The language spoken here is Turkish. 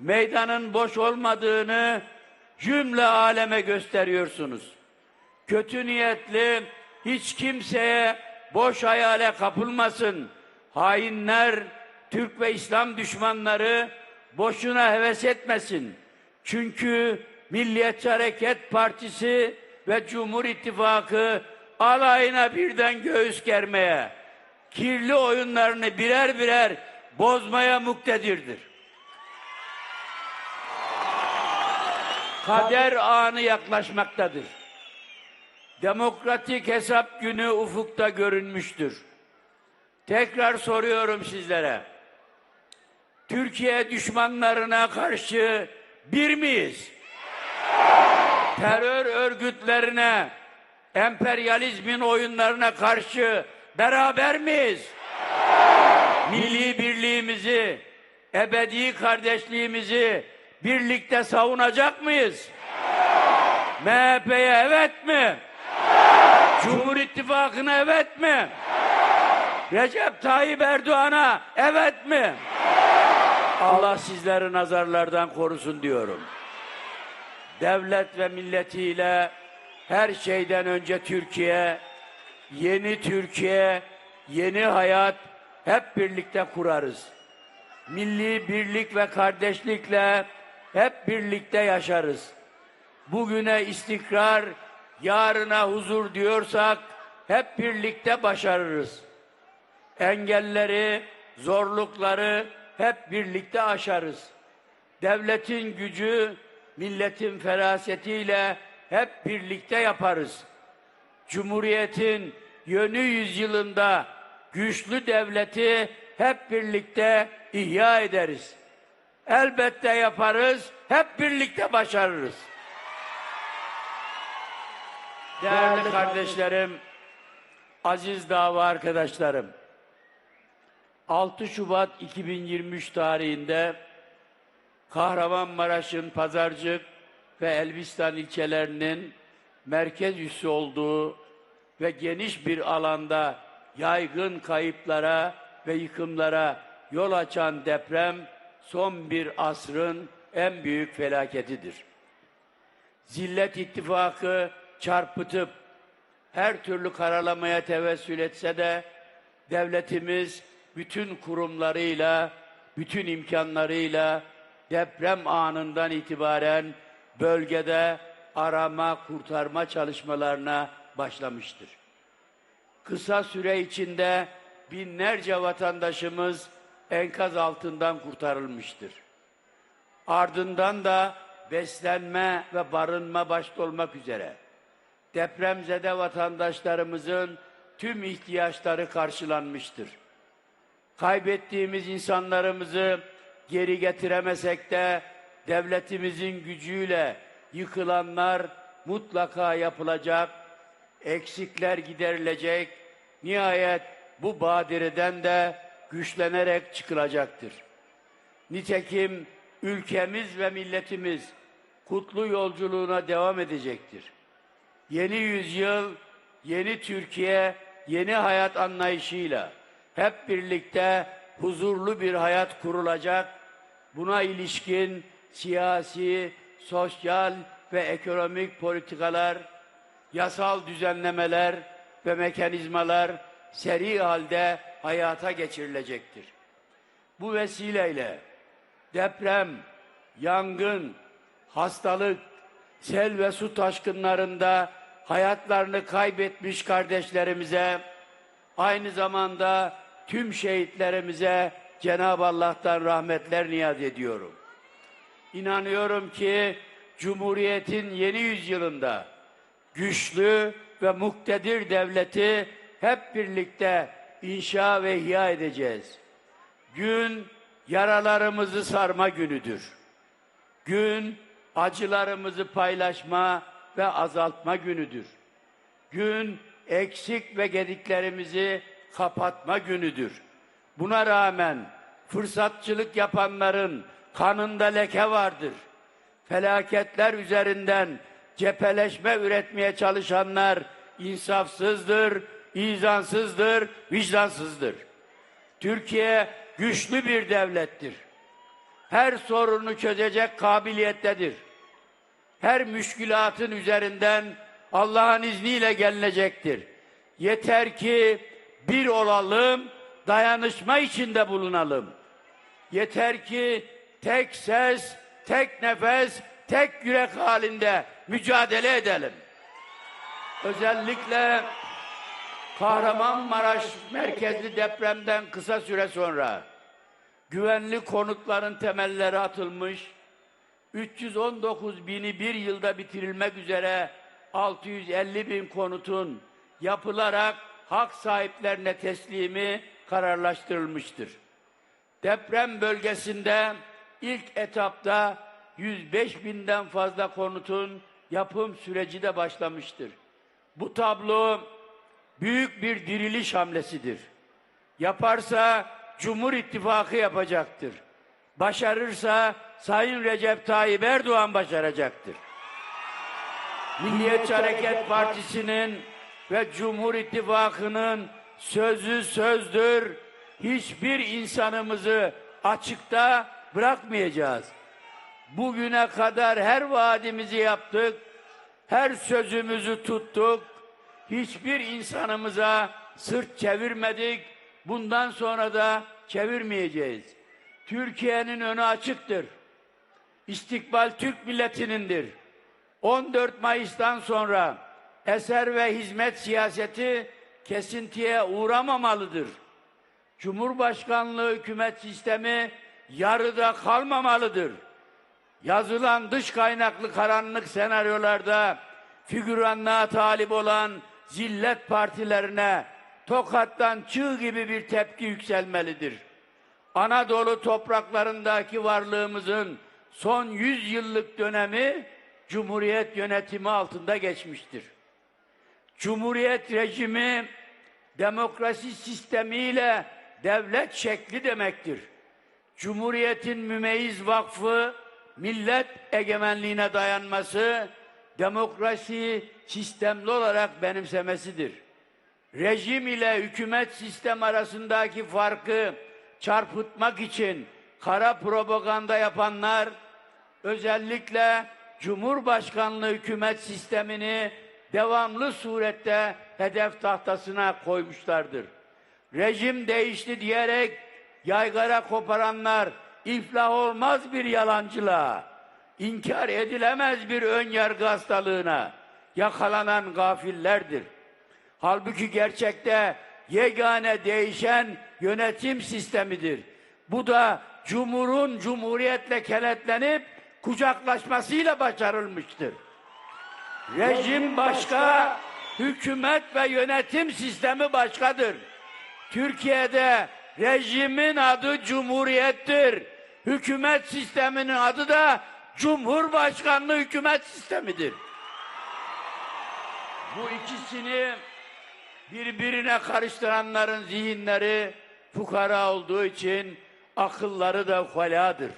meydanın boş olmadığını cümle aleme gösteriyorsunuz. Kötü niyetli hiç kimseye boş hayale kapılmasın. Hainler, Türk ve İslam düşmanları boşuna heves etmesin. Çünkü Milliyetçi Hareket Partisi ve Cumhur İttifakı alayına birden göğüs germeye, kirli oyunlarını birer birer bozmaya muktedirdir. Kader anı yaklaşmaktadır. Demokratik hesap günü ufukta görünmüştür. Tekrar soruyorum sizlere. Türkiye düşmanlarına karşı bir miyiz? Terör örgütlerine, emperyalizmin oyunlarına karşı beraber miyiz? Milli birliğimizi, ebedi kardeşliğimizi birlikte savunacak mıyız? MHP'ye evet mi? Cumhur İttifakı'na evet mi? Recep Tayyip Erdoğan'a evet mi? Allah sizleri nazarlardan korusun diyorum. Devlet ve milletiyle her şeyden önce Türkiye, yeni Türkiye, yeni hayat hep birlikte kurarız. Milli birlik ve kardeşlikle hep birlikte yaşarız. Bugüne istikrar, yarına huzur diyorsak hep birlikte başarırız. Engelleri, zorlukları hep birlikte aşarız. Devletin gücü, milletin ferasetiyle hep birlikte yaparız. Cumhuriyetin yönü yüzyılında güçlü devleti hep birlikte ihya ederiz. Elbette yaparız, hep birlikte başarırız. Değerli kardeşlerim, aziz dava arkadaşlarım, 6 Şubat 2023 tarihinde Kahramanmaraş'ın Pazarcık ve Elbistan ilçelerinin merkez üssü olduğu ve geniş bir alanda yaygın kayıplara ve yıkımlara yol açan deprem son bir asrın en büyük felaketidir. Zillet ittifakı çarpıtıp her türlü karalamaya tevessül etse de devletimiz bütün kurumlarıyla, bütün imkanlarıyla deprem anından itibaren bölgede arama, kurtarma çalışmalarına başlamıştır. Kısa süre içinde binlerce vatandaşımız enkaz altından kurtarılmıştır. Ardından da beslenme ve barınma başta olmak üzere depremzede vatandaşlarımızın tüm ihtiyaçları karşılanmıştır. Kaybettiğimiz insanlarımızı geri getiremesek de devletimizin gücüyle yıkılanlar mutlaka yapılacak, eksikler giderilecek, nihayet bu badireden de güçlenerek çıkılacaktır. Nitekim ülkemiz ve milletimiz kutlu yolculuğuna devam edecektir. Yeni yüzyıl, yeni Türkiye, yeni hayat anlayışıyla hep birlikte huzurlu bir hayat kurulacak. Buna ilişkin siyasi, sosyal ve ekonomik politikalar, yasal düzenlemeler ve mekanizmalar seri halde hayata geçirilecektir. Bu vesileyle deprem, yangın, hastalık, sel ve su taşkınlarında hayatlarını kaybetmiş kardeşlerimize, aynı zamanda tüm şehitlerimize Cenab-ı Allah'tan rahmetler niyaz ediyorum. İnanıyorum ki Cumhuriyet'in yeni yüzyılında güçlü ve muktedir devleti hep birlikte inşa ve ihya edeceğiz. Gün yaralarımızı sarma günüdür. Gün acılarımızı paylaşma ve azaltma günüdür. Gün eksik ve gediklerimizi kapatma günüdür. Buna rağmen fırsatçılık yapanların kanında leke vardır. Felaketler üzerinden cepheleşme üretmeye çalışanlar insafsızdır, izansızdır, vicdansızdır. Türkiye güçlü bir devlettir. her sorunu çözecek kabiliyettedir. Her müşkülatın üzerinden Allah'ın izniyle gelinecektir. Yeter ki bir olalım, dayanışma içinde bulunalım. Yeter ki tek ses, tek nefes, tek yürek halinde mücadele edelim. Özellikle Kahramanmaraş merkezli depremden kısa süre sonra güvenli konutların temelleri atılmış, 319 bini bir yılda bitirilmek üzere 650 bin konutun yapılarak hak sahiplerine teslimi kararlaştırılmıştır. Deprem bölgesinde ilk etapta 105 binden fazla konutun yapım süreci de başlamıştır. Bu tablo büyük bir diriliş hamlesidir. Yaparsa Cumhur İttifakı yapacaktır. Başarırsa Sayın Recep Tayyip Erdoğan başaracaktır. Milliyetçi Hareket Partisi'nin ve Cumhur İttifakı'nın sözü sözdür. Hiçbir insanımızı açıkta bırakmayacağız. Bugüne kadar her vaadimizi yaptık, her sözümüzü tuttuk. Hiçbir insanımıza sırt çevirmedik. Bundan sonra da çevirmeyeceğiz. Türkiye'nin önü açıktır. İstikbal Türk milletinindir. 14 Mayıs'tan sonra eser ve hizmet siyaseti kesintiye uğramamalıdır. Cumhurbaşkanlığı hükümet sistemi yarıda kalmamalıdır. Yazılan dış kaynaklı karanlık senaryolarda figüranlığa talip olan zillet partilerine tokattan çığ gibi bir tepki yükselmelidir. Anadolu topraklarındaki varlığımızın son 100 yıllık dönemi Cumhuriyet yönetimi altında geçmiştir. Cumhuriyet rejimi demokrasi sistemiyle devlet şekli demektir. Cumhuriyetin mümeyyiz vakfı millet egemenliğine dayanması, demokrasi sistemli olarak benimsemesidir. Rejim ile hükümet sistem arasındaki farkı çarpıtmak için kara propaganda yapanlar özellikle Cumhurbaşkanlığı hükümet sistemini devamlı surette hedef tahtasına koymuşlardır. Rejim değişti diyerek yaygara koparanlar iflah olmaz bir yalancılığa, inkar edilemez bir ön yargı hastalığına yakalanan gafillerdir. Halbuki gerçekte yegane değişen yönetim sistemidir. Bu da Cumhur'un Cumhuriyetle kenetlenip kucaklaşmasıyla başarılmıştır. Rejim başka, hükümet ve yönetim sistemi başkadır. Türkiye'de rejimin adı Cumhuriyettir. Hükümet sisteminin adı da Cumhurbaşkanlığı hükümet sistemidir. Bu ikisini birbirine karıştıranların zihinleri fukara olduğu için akılları da ukaladır.